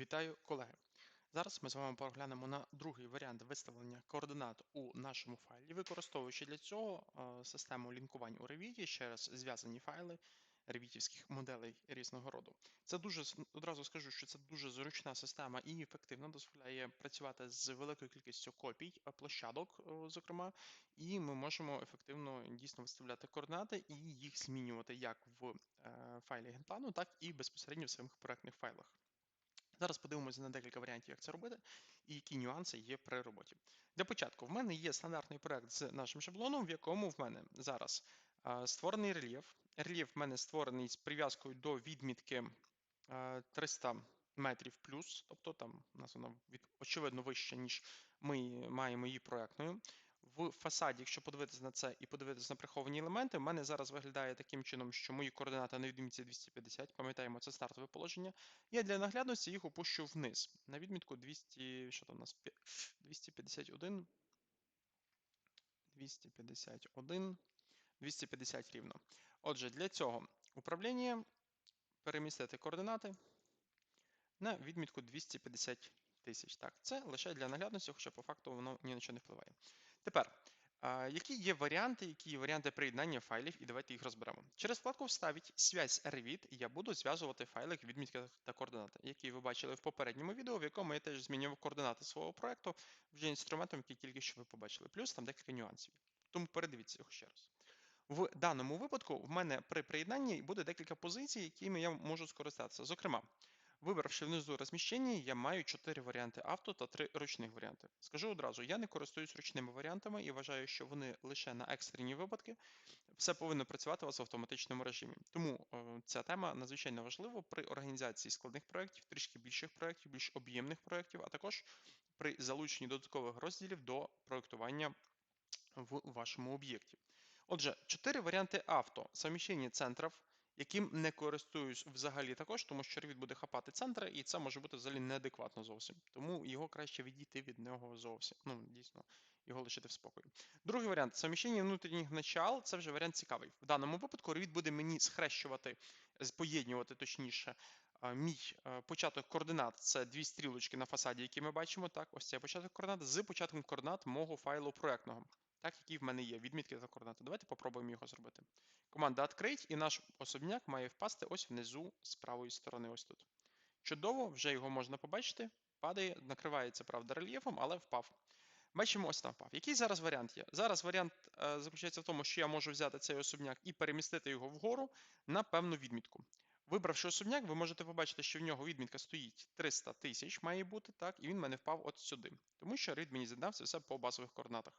Вітаю, колеги! Зараз ми з вами поглянемо на другий варіант виставлення координат у нашому файлі, використовуючи для цього е, систему лінкувань у Revit через зв'язані файли ревітівських моделей різного роду. Це дуже одразу скажу, що це дуже зручна система і ефективно дозволяє працювати з великою кількістю копій, е, площадок, е, зокрема, і ми можемо ефективно дійсно виставляти координати і їх змінювати як в файлі генплану, так і безпосередньо в самих проектних файлах. Зараз подивимося на декілька варіантів, як це робити, і які нюанси є при роботі. Для початку, в мене є стандартний проект з нашим шаблоном, в якому в мене зараз створений рельєф. Рельєф в мене створений з прив'язкою до відмітки е, 300 метрів плюс, тобто там у нас вона від, очевидно вища, ніж ми маємо її проектною. В фасаді, якщо подивитися на це і подивитися на приховані елементи, в мене зараз виглядає таким чином, що мої координати на відмітці 250, пам'ятаємо, це стартове положення. Я для наглядності їх опущу вниз на відмітку 200, що там у нас 251, 251, 250 рівно. Отже, для цього управління перемістити координати на відмітку 250 тисяч. Так, це лише для наглядності, хоча по факту воно ні на що не впливає. Тепер, які є варіанти, які є варіанти приєднання файлів, і давайте їх розберемо. Через вкладку «Вставить связь Revit» я буду зв'язувати файли відмітки та координати, які ви бачили в попередньому відео, в якому я теж змінював координати свого проекту вже інструментом, який тільки що ви побачили. Плюс там декілька нюансів. Тому передивіться його ще раз. В даному випадку в мене при приєднанні буде декілька позицій, якими я можу скористатися. Зокрема, Вибравши внизу розміщення, я маю 4 варіанти авто та 3 ручних варіанти. Скажу одразу, я не користуюсь ручними варіантами і вважаю, що вони лише на екстрені випадки. Все повинно працювати у вас в автоматичному режимі. Тому е, ця тема надзвичайно важлива при організації складних проєктів, трішки більших проєктів, більш об'ємних проєктів, а також при залученні додаткових розділів до проєктування в вашому об'єкті. Отже, 4 варіанти авто. Совміщення центрів, яким не користуюсь взагалі також, тому що Revit буде хапати центри, і це може бути взагалі неадекватно зовсім. Тому його краще відійти від нього зовсім. Ну, дійсно, його лишити в спокої. Другий варіант совміщення внутрішніх начал це вже варіант цікавий. В даному випадку Revit буде мені схрещувати, поєднувати точніше. Мій е, початок координат це дві стрілочки на фасаді, які ми бачимо. Так, ось цей початок координат з початком координат мого файлу проектного, так, який в мене є, відмітки та координати. Давайте попробуємо його зробити. Команда «Открить» і наш особняк має впасти ось внизу з правої сторони, ось тут. Чудово, вже його можна побачити. Падає, накривається, правда, рельєфом, але впав. Бачимо, ось там впав. Який зараз варіант є? Зараз варіант е, заключається в тому, що я можу взяти цей особняк і перемістити його вгору на певну відмітку. Вибравши особняк, ви можете побачити, що в нього відмітка стоїть 300 тисяч, має бути, так, і він в мене впав от сюди. Тому що рід мені задав це все по базових координатах.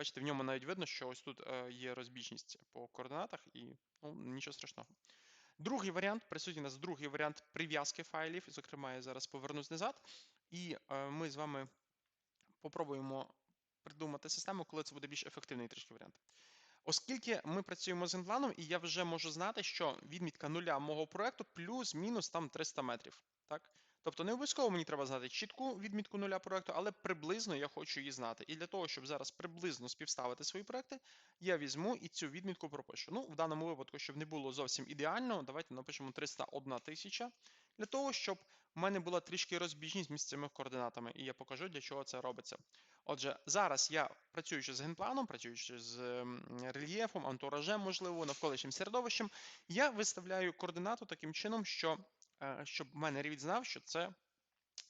Бачите, в ньому навіть видно, що ось тут е, є розбіжність по координатах, і ну, нічого страшного. Другий варіант, присутній у нас другий варіант прив'язки файлів. Зокрема, я зараз повернусь назад, і е, ми з вами попробуємо придумати систему, коли це буде більш ефективний трішки варіант. Оскільки ми працюємо з інпланом, і я вже можу знати, що відмітка нуля мого проекту плюс-мінус там 300 метрів. Так? Тобто не обов'язково мені треба знати чітку відмітку нуля проекту, але приблизно я хочу її знати. І для того, щоб зараз приблизно співставити свої проекти, я візьму і цю відмітку пропишу. Ну, в даному випадку, щоб не було зовсім ідеально, давайте напишемо 301 тисяча, для того, щоб в мене була трішки розбіжність між цими координатами, і я покажу, для чого це робиться. Отже, зараз я працюючи з генпланом, працюючи з рельєфом, антуражем, можливо, навколишнім середовищем, я виставляю координату таким чином, що щоб в мене Revit знав, що це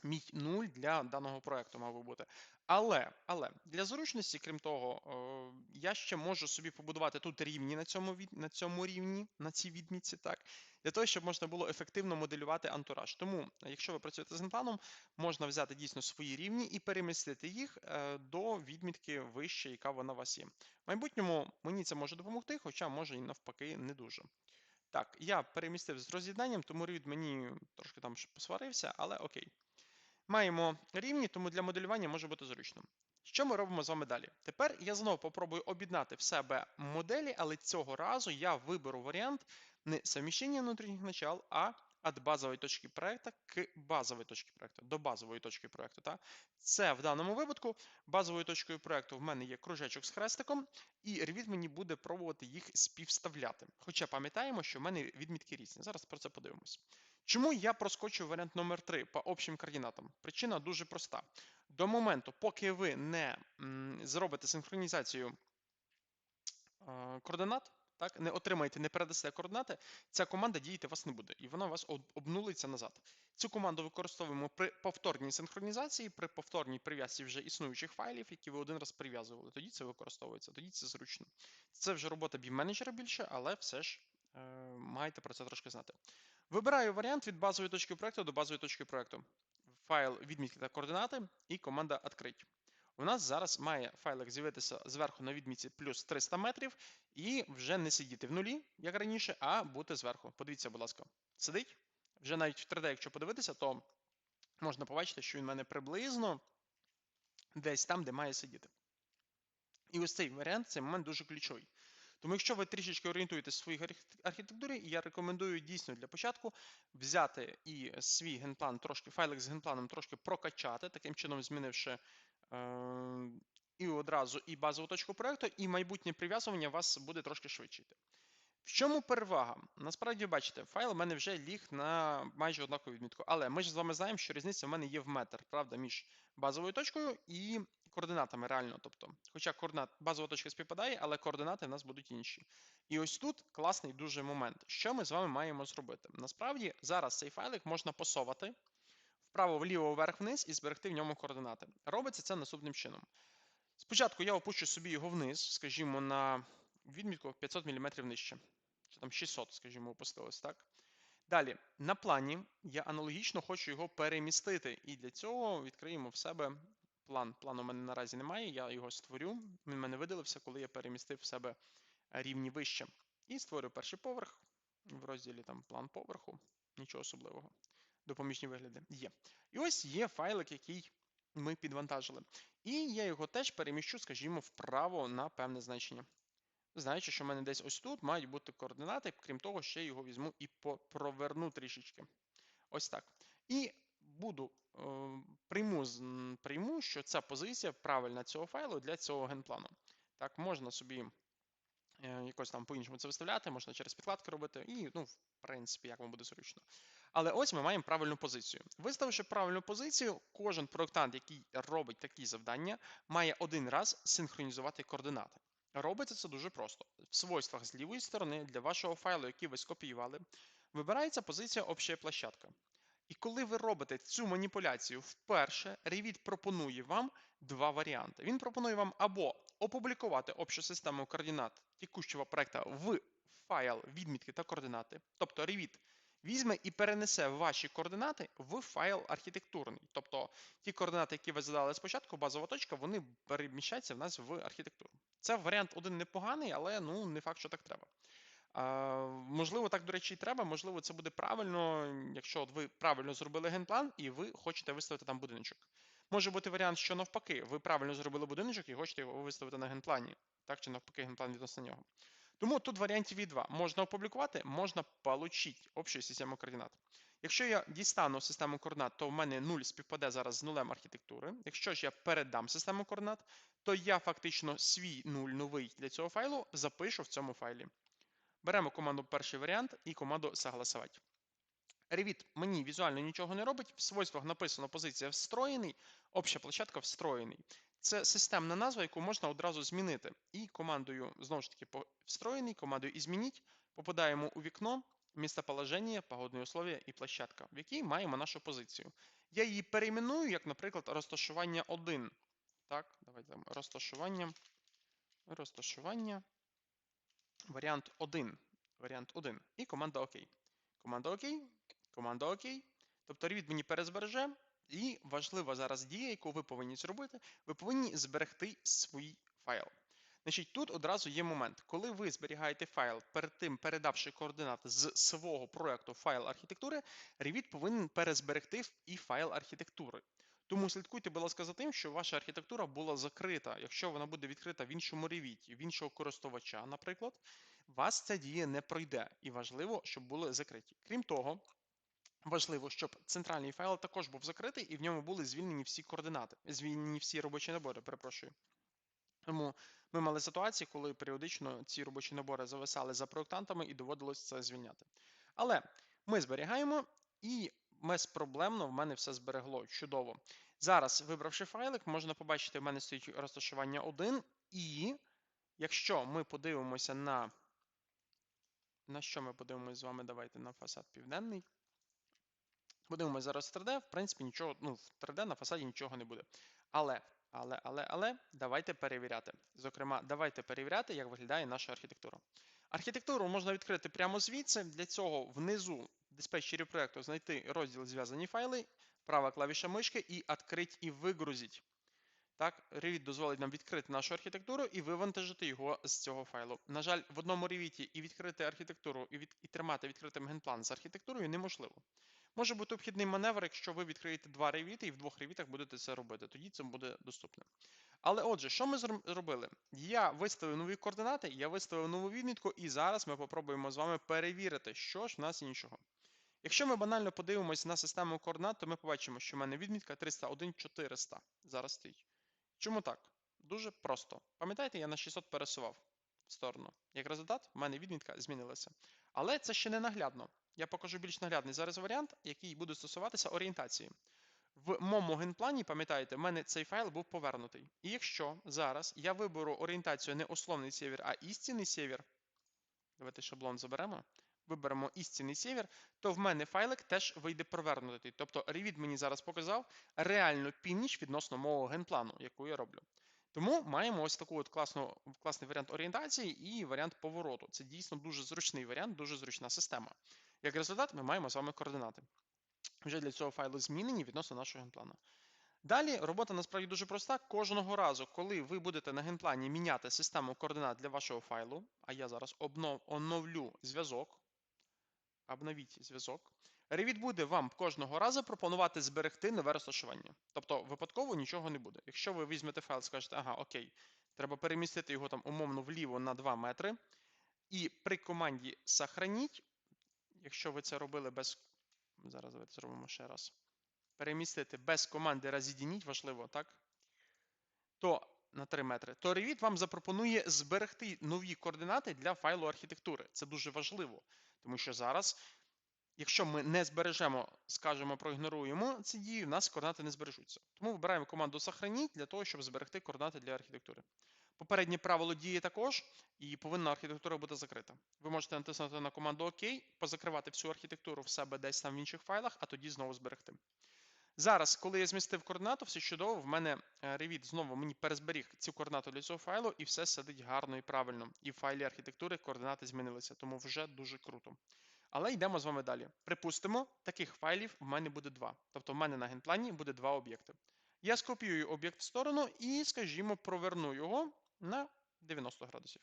мій нуль для даного проекту мав би бути. Але, але для зручності, крім того, е, я ще можу собі побудувати тут рівні на цьому, від- на цьому рівні, на цій відмітці, так, для того, щоб можна було ефективно моделювати антураж. Тому, якщо ви працюєте з генпланом, можна взяти дійсно свої рівні і перемістити їх е, до відмітки вище, яка вона у вас є. В майбутньому мені це може допомогти, хоча може і навпаки не дуже. Так, я перемістив з роз'єднанням, тому рід мені трошки там посварився, але окей. Маємо рівні, тому для моделювання може бути зручно. Що ми робимо з вами далі? Тепер я знову попробую об'єднати в себе моделі, але цього разу я виберу варіант не совміщення внутрішніх начал, а від базової точки проекту к базовій точці проекту, до базової точки проекту. Так? Це в даному випадку базовою точкою проекту в мене є кружечок з хрестиком, і Revit мені буде пробувати їх співставляти. Хоча пам'ятаємо, що в мене відмітки різні. Зараз про це подивимось. Чому я проскочив варіант номер 3 по общим координатам? Причина дуже проста. До моменту, поки ви не зробите синхронізацію е, координат, так, не отримаєте, не передасте координати, ця команда діяти вас не буде, і вона вас обнулиться назад. Цю команду використовуємо при повторній синхронізації, при повторній прив'язці вже існуючих файлів, які ви один раз прив'язували. Тоді це використовується, тоді це зручно. Це вже робота бім-менеджера більше, але все ж е, маєте про це трошки знати. Вибираю варіант від базової точки проекту до базової точки проекту. Файл відмітки та координати і команда «Открить». У нас зараз має файлик з'явитися зверху на відмітці плюс 300 метрів і вже не сидіти в нулі, як раніше, а бути зверху. Подивіться, будь ласка, сидить. Вже навіть в 3D, якщо подивитися, то можна побачити, що він в мене приблизно десь там, де має сидіти. І ось цей варіант, цей момент дуже ключовий. Тому якщо ви трішечки орієнтуєтесь в своїй архітектурі, я рекомендую дійсно для початку взяти і свій генплан трошки, файлик з генпланом трошки прокачати, таким чином змінивши і одразу і базову точку проекту, і майбутнє прив'язування вас буде трошки швидше йти. В чому перевага? Насправді, бачите, файл у мене вже ліг на майже однакову відмітку. Але ми ж з вами знаємо, що різниця в мене є в метр, правда, між базовою точкою і координатами реально. Тобто, хоча координат, базова точка співпадає, але координати в нас будуть інші. І ось тут класний дуже момент. Що ми з вами маємо зробити? Насправді, зараз цей файлик можна посовати вправо, вліво, вверх, вниз і зберегти в ньому координати. Робиться це наступним чином. Спочатку я опущу собі його вниз, скажімо, на відмітку 500 мм нижче. Чи там 600, скажімо, опустилось, так? Далі, на плані я аналогічно хочу його перемістити. І для цього відкриємо в себе план. Плану у мене наразі немає, я його створю. Він в мене видалився, коли я перемістив в себе рівні вище. І створю перший поверх в розділі там план поверху. Нічого особливого. Допоміжні вигляди є. І ось є файлик, який ми підвантажили. І я його теж переміщу, скажімо, вправо на певне значення. Знаючи, що в мене десь ось тут мають бути координати, крім того, ще його візьму і проверну трішечки. Ось так. І буду е, прийму, прийму, що ця позиція правильна цього файлу для цього генплану. Так, можна собі якось там по-іншому це виставляти, можна через підкладки робити, і, ну, в принципі, як вам буде зручно. Але ось ми маємо правильну позицію. Виставивши правильну позицію, кожен проєктант, який робить такі завдання, має один раз синхронізувати координати. Робиться це дуже просто. В свойствах з лівої сторони для вашого файлу, який ви скопіювали, вибирається позиція обща площадка. І коли ви робите цю маніпуляцію вперше, Revit пропонує вам два варіанти. Він пропонує вам або опублікувати общу систему координат текущого проекту в файл відмітки та координати, тобто Revit візьме і перенесе ваші координати в файл архітектурний. Тобто ті координати, які ви задали спочатку, базова точка, вони переміщаються в нас в архітектуру. Це варіант один непоганий, але ну не факт, що так треба. А, можливо, так, до речі, і треба. Можливо, це буде правильно, якщо от ви правильно зробили генплан і ви хочете виставити там будиночок. Може бути варіант, що навпаки, ви правильно зробили будиночок і хочете його виставити на генплані, так чи навпаки, генплан відносно нього. Тому тут варіантів є два. Можна опублікувати, можна получити общу систему координат. Якщо я дістану систему координат, то в мене 0 співпаде зараз з нулем архітектури. Якщо ж я передам систему координат, то я фактично свій 0 новий для цього файлу запишу в цьому файлі. Беремо команду перший варіант і команду согласувати. Revit мені візуально нічого не робить. В свойствах написано позиція встроєний, обща площадка встроєний. Це системна назва, яку можна одразу змінити. І командою, знову ж таки, встроєний, командою «Ізмініть» попадаємо у вікно місцеположення, погодні условия і площадка, в якій маємо нашу позицію. Я її перейменую, як, наприклад, розташування 1. Так, давайте розташування. Розташування. Варіант 1. Варіант 1. І команда ОК. Команда ОК. Команда ОК. Тобто Revit мені перезбереже. І важлива зараз дія, яку ви повинні зробити, ви повинні зберегти свій файл. Значить, тут одразу є момент, коли ви зберігаєте файл, перед тим передавши координати з свого проекту файл архітектури, Revit повинен перезберегти і файл архітектури. Тому слідкуйте, будь ласка, за тим, що ваша архітектура була закрита. Якщо вона буде відкрита в іншому Revit, в іншого користувача, наприклад, вас ця дія не пройде. І важливо, щоб були закриті. Крім того, важливо, щоб центральний файл також був закритий і в ньому були звільнені всі координати, звільнені всі робочі набори, перепрошую. Тому ми мали ситуації, коли періодично ці робочі набори зависали за проєктантами і доводилось це звільняти. Але ми зберігаємо і безпроблемно в мене все зберегло. Чудово. Зараз, вибравши файлик, можна побачити, в мене стоїть розташування 1. І якщо ми подивимося на. На що ми подивимося з вами? Давайте на фасад південний. Подивимося зараз 3D, в принципі, нічого, ну, в 3D на фасаді нічого не буде. Але, але, але, але, давайте перевіряти. Зокрема, давайте перевіряти, як виглядає наша архітектура. Архітектуру можна відкрити прямо звідси. Для цього внизу диспетчері проєкту знайти розділ зв'язані файли, права клавіша мишки і «Открить і вигрузить. Так, Revit дозволить нам відкрити нашу архітектуру і вивантажити його з цього файлу. На жаль, в одному Revit і відкрити архітектуру, і, від, і тримати відкритим генплан з архітектурою неможливо. Може бути обхідний маневр, якщо ви відкриєте два ревіти і в двох ревітах будете це робити. Тоді це буде доступно. Але отже, що ми зробили? Я виставив нові координати, я виставив нову відмітку, і зараз ми попробуємо з вами перевірити, що ж в нас іншого. Якщо ми банально подивимося на систему координат, то ми побачимо, що в мене відмітка 301 400 зараз стоїть. Чому так? Дуже просто. Пам'ятаєте, я на 600 пересував в сторону. Як результат, в мене відмітка змінилася. Але це ще не наглядно. Я покажу більш наглядний зараз варіант, який буде стосуватися орієнтації. В моєму генплані, пам'ятаєте, в мене цей файл був повернутий. І якщо зараз я виберу орієнтацію не условний север, а істинний север, давайте шаблон заберемо, виберемо істинний север, то в мене файлик теж вийде провернутий. Тобто Revit мені зараз показав реальну північ відносно мого генплану, яку я роблю. Тому маємо ось таку от класну, класний варіант орієнтації і варіант повороту. Це дійсно дуже зручний варіант, дуже зручна система. Як результат, ми маємо з вами координати. Вже для цього файлу змінені відносно нашого генплану. Далі робота насправді дуже проста. Кожного разу, коли ви будете на генплані міняти систему координат для вашого файлу, а я зараз обнов, оновлю зв'язок, обновіть зв'язок, Revit буде вам кожного разу пропонувати зберегти нове розташування. Тобто випадково нічого не буде. Якщо ви візьмете файл скажете, ага, окей, треба перемістити його там умовно вліво на 2 метри, і при команді сохраніть, якщо ви це робили без. Зараз давайте зробимо ще раз. Перемістити без команди роз'єдніть, важливо, так? То на 3 метри, то Revit вам запропонує зберегти нові координати для файлу архітектури. Це дуже важливо, тому що зараз, якщо ми не збережемо, скажімо, проігноруємо ці дії, в нас координати не збережуться. Тому вибираємо команду Сохраніть для того, щоб зберегти координати для архітектури. Попереднє правило діє також, і повинна архітектура бути закрита. Ви можете натиснути на команду ОК, позакривати всю архітектуру в себе десь там в інших файлах, а тоді знову зберегти. Зараз, коли я змістив координату, все чудово, в мене е, Revit знову мені перезберіг цю координату для цього файлу, і все сидить гарно і правильно. І в файлі архітектури координати змінилися, тому вже дуже круто. Але йдемо з вами далі. Припустимо, таких файлів в мене буде два. Тобто в мене на генплані буде два об'єкти. Я скопіюю об'єкт в сторону і, скажімо, проверну його на 90 градусів.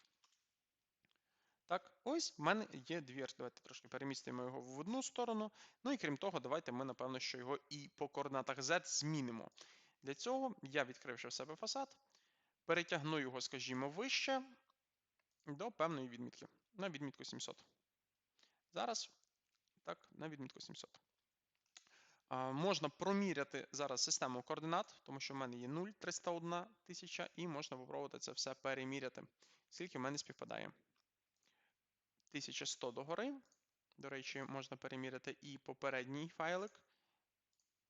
Так, ось в мене є двір. Давайте трошки перемістимо його в одну сторону. Ну і крім того, давайте ми, напевно, що його і по координатах Z змінимо. Для цього я, відкривши в себе фасад, перетягну його, скажімо, вище до певної відмітки. На відмітку 700. Зараз, так, на відмітку 700. Можна проміряти зараз систему координат, тому що в мене є 0, 301 тисяча, і можна попробувати це все переміряти. Скільки в мене співпадає? 1100 догори. До речі, можна переміряти і попередній файлик.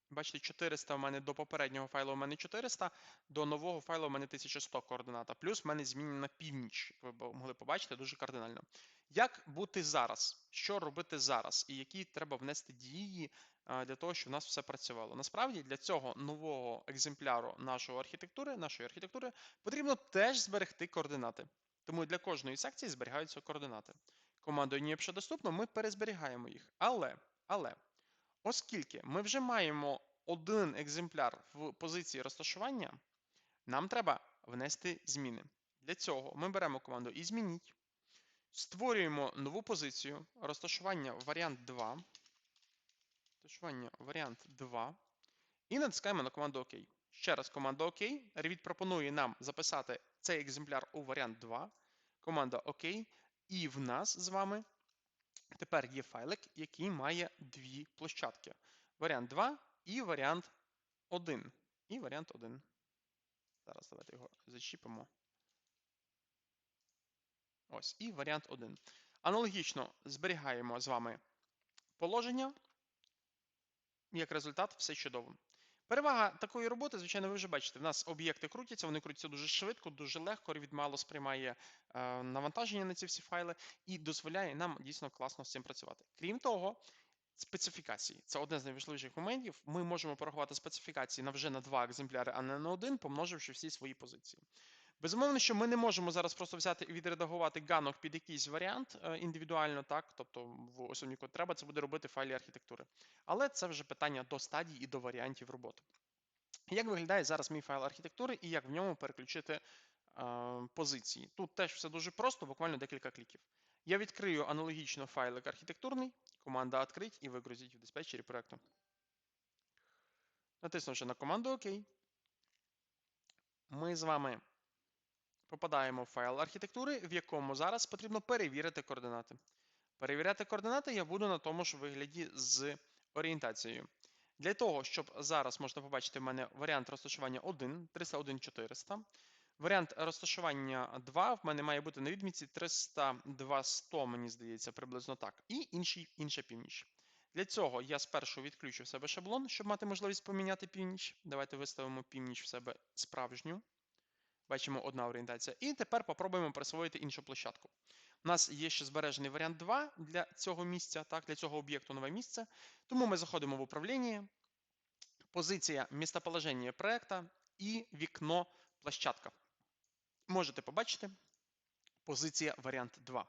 Бачите, 400 у мене до попереднього файлу у мене 400, до нового файлу у мене 1100 координата. Плюс в мене змінена північ, як ви могли побачити, дуже кардинально. Як бути зараз? Що робити зараз? І які треба внести дії для того, щоб у нас все працювало? Насправді для цього нового екземпляру нашої архітектури, нашої архітектури потрібно теж зберегти координати. Тому для кожної секції зберігаються координати. Командою ні, якщо доступно, ми перезберігаємо їх. Але, але. Оскільки ми вже маємо один екземпляр в позиції розташування, нам треба внести зміни. Для цього ми беремо команду і змініть, створюємо нову позицію розташування варіант 2. Розташування варіант 2. І натискаємо на команду ОК. Ще раз команда ОК. Revit пропонує нам записати цей екземпляр у варіант 2. Команда ОК. І в нас з вами Тепер є файлик, який має дві площадки. Варіант 2 і варіант 1. І варіант 1. Зараз давайте його зачіпимо. Ось, і варіант 1. Аналогічно зберігаємо з вами положення. Як результат, все чудово. Перевага такої роботи, звичайно, ви вже бачите, в нас об'єкти крутяться, вони крутяться дуже швидко, дуже легко, Revit мало сприймає е, навантаження на ці всі файли і дозволяє нам дійсно класно з цим працювати. Крім того, специфікації це одне з найважливіших моментів. Ми можемо порахувати специфікації на вже на два екземпляри, а не на один, помноживши всі свої позиції. Безумовно, що ми не можемо зараз просто взяти і відредагувати ганок під якийсь варіант е, індивідуально, так, тобто в особніку треба це буде робити в файлі архітектури. Але це вже питання до стадій і до варіантів роботи. Як виглядає зараз мій файл архітектури і як в ньому переключити е, позиції? Тут теж все дуже просто, буквально декілька кліків. Я відкрию аналогічно файлик архітектурний, команда «Открить» і вигрузіть в диспетчері проекту. Натиснувши на команду ОК, ми з вами попадаємо в файл архітектури, в якому зараз потрібно перевірити координати. Перевіряти координати я буду на тому ж вигляді з орієнтацією. Для того, щоб зараз можна побачити в мене варіант розташування 1, 301 400. Варіант розташування 2 в мене має бути на відмітці 302 100, мені здається, приблизно так. І інший, інша північ. Для цього я спершу відключу в себе шаблон, щоб мати можливість поміняти північ. Давайте виставимо північ в себе справжню. Бачимо одна орієнтація. І тепер попробуємо присвоїти іншу площадку. У нас є ще збережений варіант 2 для цього місця, так, для цього об'єкту нове місце. Тому ми заходимо в управління, позиція містоположення проекта і вікно площадка. Можете побачити позиція варіант 2.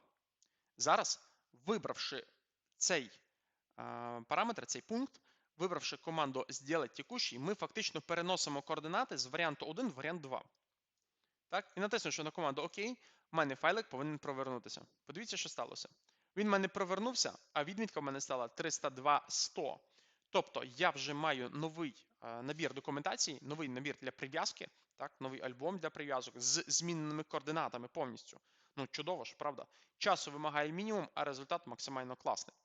Зараз, вибравши цей а, параметр, цей пункт, вибравши команду «Сделать текущий», ми фактично переносимо координати з варіанту 1 в варіант 2. Так? І натиснувши на команду ОК, в мене файлик повинен провернутися. Подивіться, що сталося. Він в мене провернувся, а відмітка в мене стала 302 100. Тобто я вже маю новий е, набір документації, новий набір для прив'язки, так, новий альбом для прив'язок з зміненими координатами повністю. Ну, чудово ж, правда? Часу вимагає мінімум, а результат максимально класний.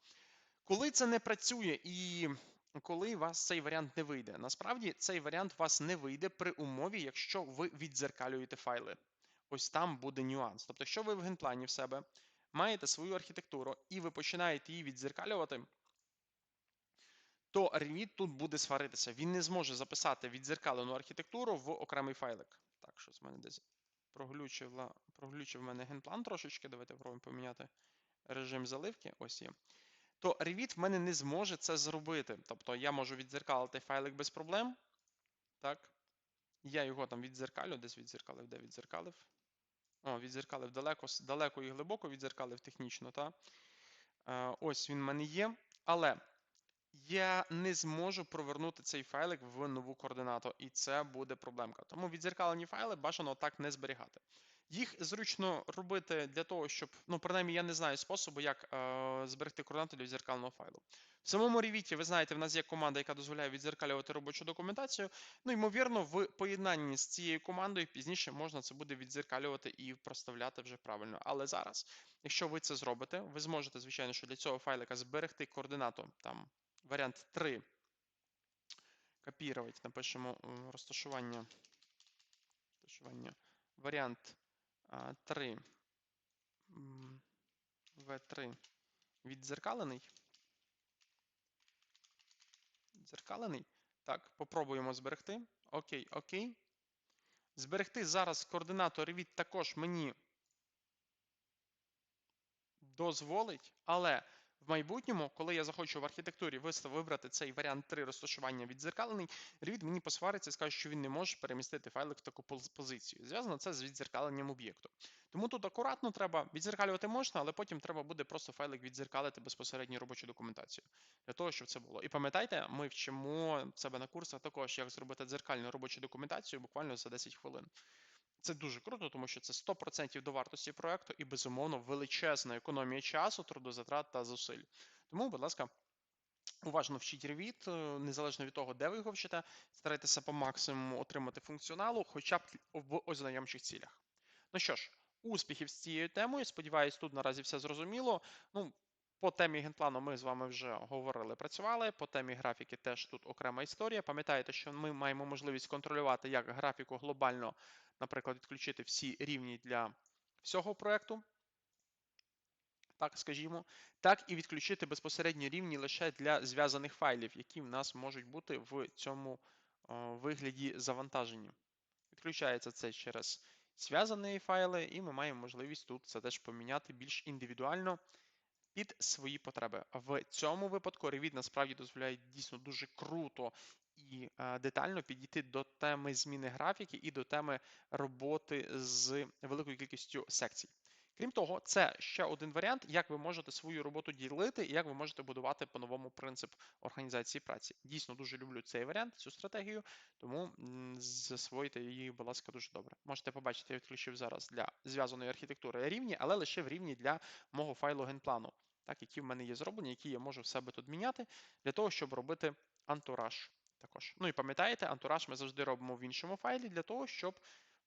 Коли це не працює і коли у вас цей варіант не вийде. Насправді цей варіант у вас не вийде при умові, якщо ви віддзеркалюєте файли. Ось там буде нюанс. Тобто, якщо ви в генплані в себе маєте свою архітектуру і ви починаєте її віддзеркалювати, то Revit тут буде сваритися. Він не зможе записати віддзеркалену архітектуру в окремий файлик. Так, щось в мене десь проглючив, мене генплан трошечки. Давайте пробуємо поміняти режим заливки. Ось є то Revit в мене не зможе це зробити. Тобто я можу віддзеркалити файлик без проблем. Так. Я його там віддзеркалю, десь віддзеркалив, де віддзеркалив. О, віддзеркалив далеко далеко і глибоко, віддзеркалив технічно. Та? Е, ось він в мене є. Але я не зможу провернути цей файлик в нову координату, і це буде проблемка. Тому віддзеркалені файли бажано так не зберігати. Їх зручно робити для того, щоб, ну, принаймні, я не знаю способу, як е, зберегти координати для відзеркального файлу. В самому Revit, ви знаєте, в нас є команда, яка дозволяє відзеркалювати робочу документацію. Ну, ймовірно, в поєднанні з цією командою пізніше можна це буде відзеркалювати і проставляти вже правильно. Але зараз, якщо ви це зробите, ви зможете, звичайно, що для цього файлика зберегти координату, там, варіант 3. Копірувати, напишемо розташування. розташування. Варіант 3 В3 віддзеркалений. Дзеркалений. Так, попробуємо зберегти. Окей, окей. Зберегти зараз координату ревіт також мені дозволить, але в майбутньому, коли я захочу в архітектурі вибрати цей варіант 3 розташування віддзеркалений, Revit мені посвариться і скаже, що він не може перемістити файлик в таку позицію. Зв'язано це з віддзеркаленням об'єкту. Тому тут акуратно треба віддзеркалювати можна, але потім треба буде просто файлик віддзеркалити безпосередньо робочу документацію для того, щоб це було. І пам'ятайте, ми вчимо себе на курсах також, як зробити дзеркальну робочу документацію буквально за 10 хвилин. Це дуже круто, тому що це 100% до вартості проекту і, безумовно, величезна економія часу, трудозатрат та зусиль. Тому, будь ласка, уважно вчіть Revit, е, незалежно від того, де ви його вчите, старайтеся по максимуму отримати функціоналу, хоча б в ознайомчих цілях. Ну що ж, успіхів з цією темою. Сподіваюсь, тут наразі все зрозуміло. Ну, По темі генплану ми з вами вже говорили, працювали. По темі графіки теж тут окрема історія. Пам'ятаєте, що ми маємо можливість контролювати як графіку глобально, наприклад, відключити всі рівні для всього проекту, так скажімо, так і відключити безпосередньо рівні лише для зв'язаних файлів, які в нас можуть бути в цьому вигляді завантаження. Відключається це через зв'язані файли, і ми маємо можливість тут це теж поміняти більш індивідуально під свої потреби. В цьому випадку Revit насправді дозволяє дійсно дуже круто і детально підійти до теми зміни графіки і до теми роботи з великою кількістю секцій. Крім того, це ще один варіант, як ви можете свою роботу ділити і як ви можете будувати по-новому принцип організації праці. Дійсно дуже люблю цей варіант, цю стратегію, тому засвоїте її, будь ласка, дуже добре. Можете побачити, я відключив зараз для зв'язаної архітектури рівні, але лише в рівні для мого файлу генплану, так, які в мене є зроблені, які я можу в себе тут міняти, для того, щоб робити антураж також. Ну і пам'ятаєте, антураж ми завжди робимо в іншому файлі для того, щоб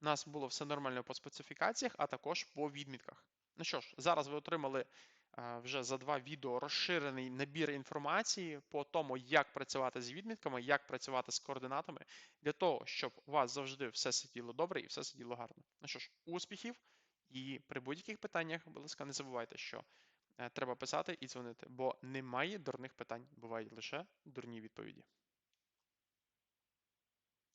у нас було все нормально по специфікаціях, а також по відмітках. Ну що ж, зараз ви отримали е, вже за два відео розширений набір інформації по тому, як працювати з відмітками, як працювати з координатами, для того, щоб у вас завжди все сиділо добре і все сиділо гарно. Ну що ж, успіхів! І при будь-яких питаннях, будь ласка, не забувайте, що е, треба писати і дзвонити, бо немає дурних питань, бувають лише дурні відповіді.